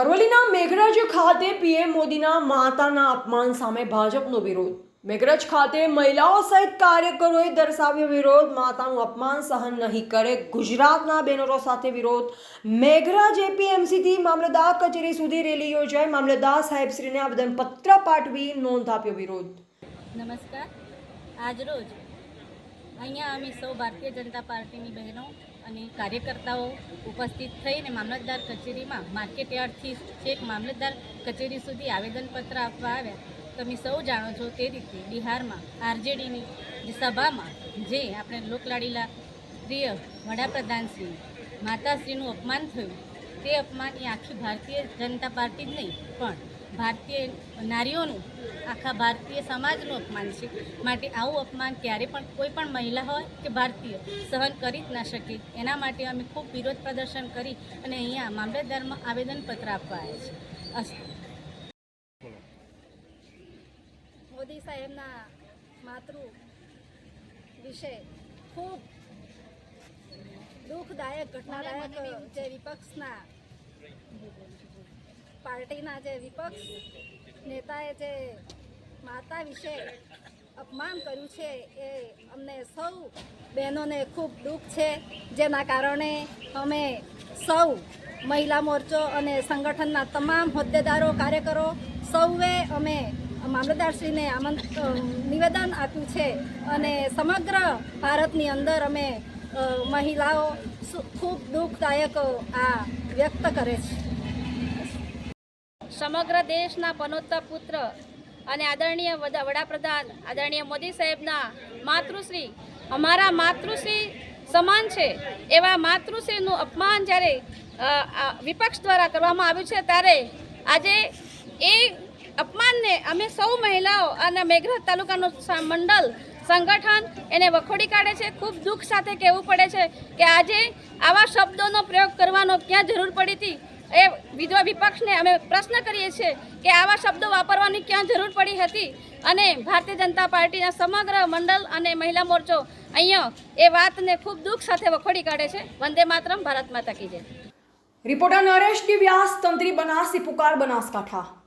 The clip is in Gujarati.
અરવલ્લીના મેઘરજ ખાતે પીએમ મોદીના માતાના અપમાન સામે ભાજપનો વિરોધ. મેઘરજ ખાતે મહિલાઓ સહિત કાર્યકરોએ દર્શાવ્યો વિરોધ. માતાનું અપમાન સહન નહીં કરે ગુજરાતના બેનરો સાથે વિરોધ. મેઘરજ એપીએમસીથી મામલતદાર કચેરી સુધી રેલી યોજાઈ. મામલતદાર સાહેબશ્રીને આવેદનપત્ર પાઠવી નોંધ આપ્યો વિરોધ. નમસ્કાર. આજરોજ અહીંયા અમે સૌ ભારતીય જનતા પાર્ટીની બહેનો અને કાર્યકર્તાઓ ઉપસ્થિત થઈને મામલતદાર કચેરીમાં માર્કેટ યાર્ડથી છેક મામલતદાર કચેરી સુધી આવેદનપત્ર આપવા આવ્યા. તમે સૌ જાણો છો તે રીતે બિહારમાં આરજેડીની સભામાં જે આપણે લોકલાડીલા પ્રિય વડાપ્રધાનશ્રી માતાશ્રીનું અપમાન થયું, તે અપમાન એ આખી ભારતીય જનતા પાર્ટી જ નહીં, પણ ભારતીય નારીઓનું આખા ભારતીય સમાજનું અપમાન છે. માટે આવું અપમાન ક્યારે પણ કોઈ પણ મહિલા હોય કે ભારતીય સહન કરી જ ના શકે. એના માટે અમે ખૂબ વિરોધ પ્રદર્શન કરી અને અહીંયા મામલતદારમાં આવેદનપત્ર આપવા આવ્યા છે અસ્તુ. મોદી સાહેબના માતૃ વિશે ખૂબ દુઃખદાયક ઘટનાદાયક જે વિપક્ષના પાર્ટીના જે વિપક્ષ નેતાએ જે માતા વિશે અપમાન કર્યું છે એ અમને સૌ બહેનોને ખૂબ દુઃખ છે. જેના કારણે અમે સૌ મહિલા મોરચો અને સંગઠનના તમામ હોદ્દેદારો, કાર્યકરો સૌએ અમે મામલતદારશ્રીને નિવેદન આપ્યું છે અને સમગ્ર ભારતની અંદર અમે મહિલાઓ ખૂબ દુઃખદાયક આ વ્યક્ત કરે છે. સમગ્ર દેશના પનોત્તર પુત્ર અને આદરણીય વડા- વડાપ્રધાન આદરણીય મોદી સાહેબના માતૃશ્રી, અમારા માતૃશ્રી સમાન છે. એવા માતૃશ્રીનું અપમાન જ્યારે વિપક્ષ દ્વારા કરવામાં આવ્યું છે ત્યારે આજે એ અપમાનને અમે સૌ મહિલાઓ અને મેઘરજ તાલુકાનું મંડળ, સંગઠન એને વખોડી કાઢે છે. ખૂબ દુઃખ સાથે કહેવું પડે છે કે આજે આવા શબ્દોનો પ્રયોગ કરવાનો ક્યાં જરૂર પડી હતી? એ વિધવા વિપક્ષને અમે પ્રશ્ન કરીએ છીએ કે આવા શબ્દો વાપરવાની ક્યાં જરૂર પડી હતી? અને ભારતીય જનતા પાર્ટીના સમગ્ર મંડળ અને મહિલા મોરચો અહીંયા એ વાતને ખૂબ દુઃખ સાથે વખોડી કાઢે છે. વંદે માતરમ, ભારત માતા કી જય. રિપોર્ટર નરેશ વ્યાસ તંત્રી બનાસી પુકાર બનાસકાંઠા.